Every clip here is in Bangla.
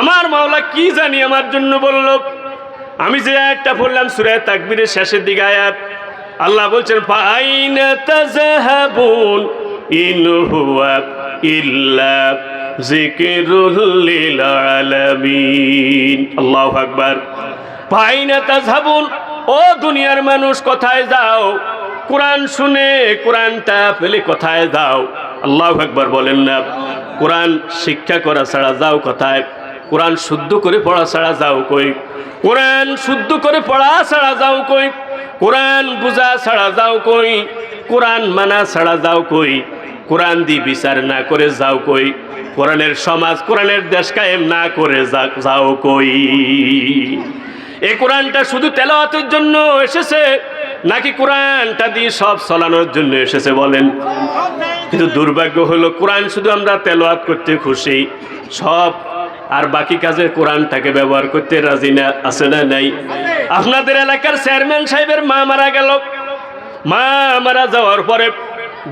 আমার মাওলা কি জানি আমার জন্য বলল। আমি যে আয়াতটা পড়লাম সুরায় তাকবীরের শেষের দিকে আয়াত, আল্লাহ বলছেন, ফাইনা তাযাহাবুন ইন হুয়া ইল্লা যিকরুল লিল আলামিন। আল্লাহু আকবার। ফাইনা তাযহাবুন, ও দুনিয়ার মানুষ, কোথায় যাও? কোরআন শুনে, কোরআনটা ফেলে কোথায় যাও? আল্লাহু আকবার বলেন না। কোরআন শিক্ষা করা ছাড়া যাও কোথায়? কোরআন শুদ্ধ করে পড়া ছাড়া যাও কই? কোরআন শুদ্ধ করে পড়া ছাড়া যাও কই? কোরআন বুঝা ছাড়া যাও কই? কোরআন মানা ছাড়া যাও কই? কোরআন দি বিচার না করে যাও কই? কোরআনের সমাজ কোরআনের দেশ কায়েম না করে যাও কই? এই কোরআনটা শুধু তেলাওয়াতের জন্য এসেছে, নাকি কোরআনটা দিয়ে সব চলানোর জন্য এসেছে বলেন? কিন্তু দুর্ভাগ্য হলো কোরআন শুধু আমরা তেলাওয়াত করতে খুশি, সব আর বাকি কাজে কোরআনটাকে ব্যবহার করতে রাজি না, আছে না নাই? আপনাদের এলাকার চেয়ারম্যান সাহেবের মা মারা গেল। মা মারা যাওয়ার পরে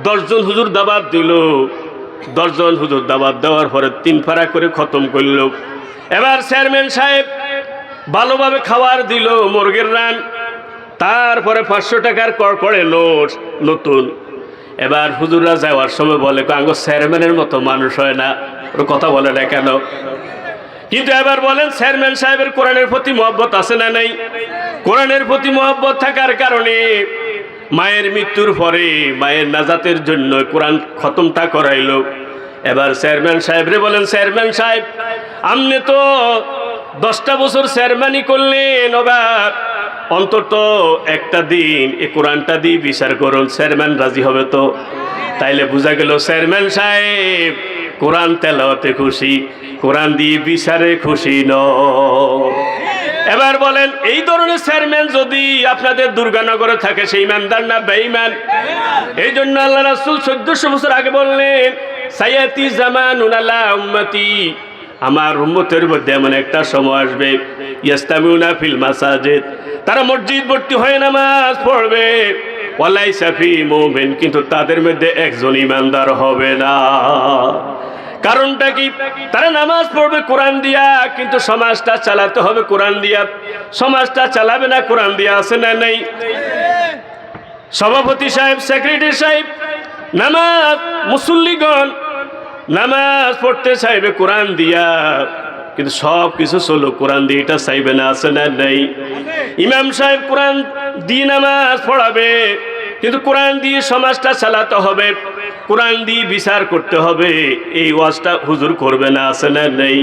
দশজন হুজুর দাবাত দিল। দশজন হুজুর দাবাত দেওয়ার পরে তিন ফাড়া করে খতম করল। এবার চেয়ারম্যান সাহেব ভালোভাবে খাবার দিল, মুরগির রান। তারপরে পাঁচশো টাকার কর করে নোট নতুন। এবার হুজুররা যাওয়ার সময় বলে আঙ্গ চেয়ারম্যানের মতো মানুষ হয় না। ওর কথা বলে না কেন? কিন্তু এবার বলেন, চেয়ারম্যান সাহেবের কোরআনের প্রতি মহব্বত আছে না নাই? কোরআনের প্রতি মহব্বত থাকার কারণে মায়ের মৃত্যুর পরে মায়ের নাজাতের জন্য কোরআন খতমটা করাইল। এবার চেয়ারম্যান সাহেবরে বলেন, চেয়ারম্যান সাহেব আপনি তো দশটা বছর চেয়ারম্যানই করলেন এবার অন্তত একটা দিন এ কোরআনটা দিয়ে বিচার করুন। চেয়ারম্যান রাজি হবে তো? তাইলে বোঝা গেল, চেয়ারম্যান সাহেব কোরআন তেলাওয়াতে খুশি, কোরআন দিয়ে বিচারে খুশি ন এবার বলেন, এই ধরনের চেয়ারম্যান যদি আপনাদের দুর্গানগরে থাকে, সেই ইমানদার না বেঈমান? এই জন্য আল্লাহ রাসূল চোদ্দশো বছর আগে বললেন, সাইয়াতি জামান উনালা উম্মতি। আমার উম্মতের মধ্যে এমন একটা সময় আসবে, ইয়াস্তামিউনা ফিল মাসাজিদ। তারা মসজিদ ভর্তি হয়ে নামাজ পড়বে। ওয়ালাই সাফি মোমেন, কিন্তু তাদের মধ্যে একজন ইমানদার হবে না। কারণটা কি? তারা নামাজ পড়বে কোরআন দিয়া, কিন্তু সমাজটা চালাতে হবে কোরআন দিয়া। সমাজটা চালাবে না কোরআন দিয়া, আছে না নেই? সভাপতি সাহেব, সেক্রেটারি সাহেব, নামাজ, মুসল্লিগণ, নামাজ পড়তে চাইবে কোরআন দিয়া, কিন্তু সব কিছু চলো কোরআন দিয়ে, এটা চাইবে না, আছে না নেই? ইমাম সাহেব, কোরআন দিয়ে নামাজ পড়াবে। কিন্তু কোরআন দিয়ে সমাজটা চালাতে হবে। কোরআন দিয়ে বিচার করতে হবে। এই ওয়াজটা হুজুর করবে না, আছে না নেই?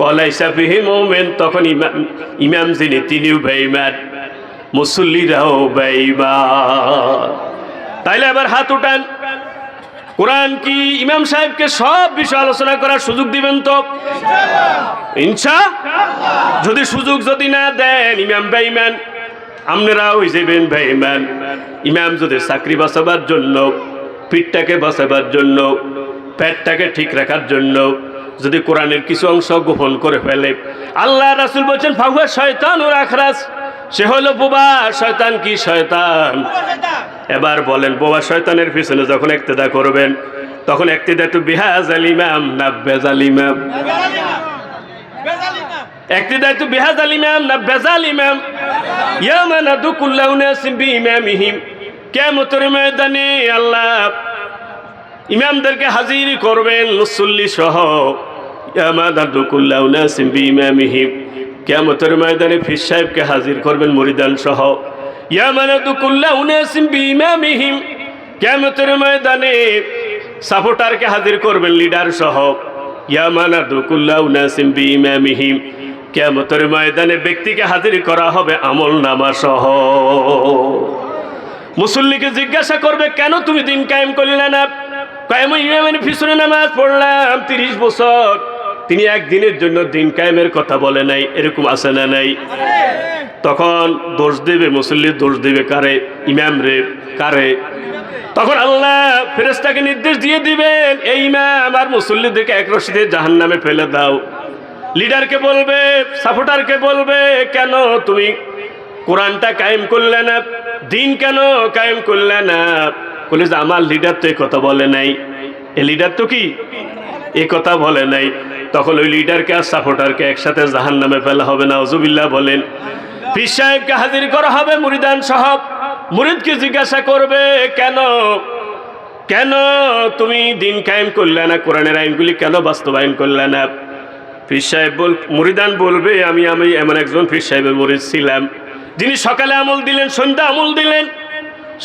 কলাই সাফিহি মোমেন, তখন ইমাম ইমাম যিনি, তিনিও বেইমান মুসল্লিরাও বেইমান তাইলে আবার হাত উঠান। কোরআন কি ইমাম সাহেবকে সব বিষয় আলোচনা করার সুযোগ দিবেন তো? ইনশা যদি সুযোগ যদি না দেন, ইমাম বেঈমান আপনারা ওই যাবেন বেঈমান। ইমাম যদি চাকরি বাঁচাবার জন্য, পিঠটাকে বাঁচাবার জন্য, পেটটাকে ঠিক রাখার জন্য, যদি কোরআনের কিছু অংশ গোপন করে ফেলে, আল্লাহ রাসুল বলছেন, ফাহুয়া শয়তান ওর আখরাস। সে হলো বোবা, শয়তান কি শয়তান? এবার বলেন, বোবা শয়তানের পিছনে যখন একতেদা করবেন, তখন একতেদা তো বিহাজ আল ইমাম না বেজাল ইমাম? একতেদা তো বিহাজ আল ইমাম না বেজাল ইমাম? ইয়ামা না দুকুল্লাহ নাসিম বি ইমামিহিম কেমতের ময়দানে আল্লাহ ইমামদেরকে হাজির করবেন মুসল্লি সহ। কেমতের ময়দানে ফির সাহেবকে হাজির করবেন মরিদান সহ। ইয়ামানাদুকুল্লাহ উনাসিম বিইমামিহিম কিয়ামতের ময়দানে সাপোর্টারকে হাজির করবেন লিডার সহ। ইয়ামানাদুকুল্লাহ উনাসিম বিইমামিহিম কিয়ামতের ময়দানে ব্যক্তিকে হাজির করা হবে আমল নামা সহ। মুসল্লিকে জিজ্ঞাসা করবে, কেন তুমি দিন কায়েম করলে না? কায়েম ইমামের নামাজ পড়লাম, তিরিশ বছর। তিনি একদিনের জন্য দিন কায়েমের কথা বলে নাই, এরকম আছে না নাই? তখন দোষ দেবে, মুসল্লি দোষ দেবে, কারে? ইমাম রে, কারে? তখন আল্লাহ ফেরেস্তাকে নির্দেশ দিয়ে দিবেন, এই ইমাম আর মুসল্লিদেরকে এক রশিদে জাহান নামে ফেলে দাও। লিডারকে বলবে, সাপোর্টারকে বলবে, কেন তুমি কোরআনটা কায়েম করলে না? দিন কেন কায়েম করলে না? বলে যে আমার লিডার তো এই কথা বলে নাই। এ লিডার তো কি? এ কথা বলে নাই। তখন ওই লিডারকে আর সাপোর্টারকে একসাথে জাহান নামে ফেলা হবে না অজুবিল্লাহ বলেন। পীর সাহেবকে হাজির করা হবে মুরিদান সাহেব। মুরিদকে জিজ্ঞাসা করবে, কেন? কেন তুমি দিন কায়েম করলে না? কোরআনের আইনগুলি কেন বাস্তবায়ন করলে না? পীর সাহেব বল মুরিদান বলবে, আমি আমি এমন একজন পীর সাহেবের মুরিদ ছিলাম। যিনি সকালে আমল দিলেন, সন্ধ্যা আমল দিলেন,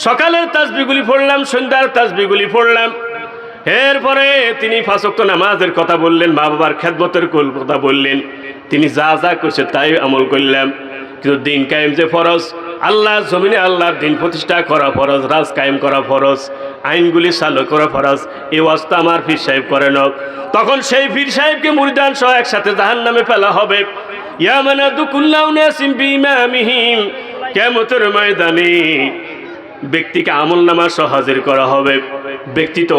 সকালের তাসবিগুলি পড়লাম, সন্ধ্যার তাসবিগুলি পড়লাম। এরপরে তিনি ফাঁসক্ত নামাজের কথা বললেন, মা বাবার খেদমতের কথা বললেন, তিনি যা যা করছে তাই আমল করলাম। কিন্তু দিন কায়েম যে ফরজ আল্লাহ জমিনে আল্লাহর দিন প্রতিষ্ঠা করা ফরজ, রাজ কায়েম করা ফরজ, আইনগুলি চালু করা ফরজ, এই অবস্থা আমার ফির সাহেব করেন তখন সেই ফির সাহেবকে মুরিদান সহ একসাথে জাহান নামে ফেলা হবে। কেমতের ময়দানে ব্যক্তিকে আমল নামা সহাজের হাজির করা হবে। ব্যক্তি তো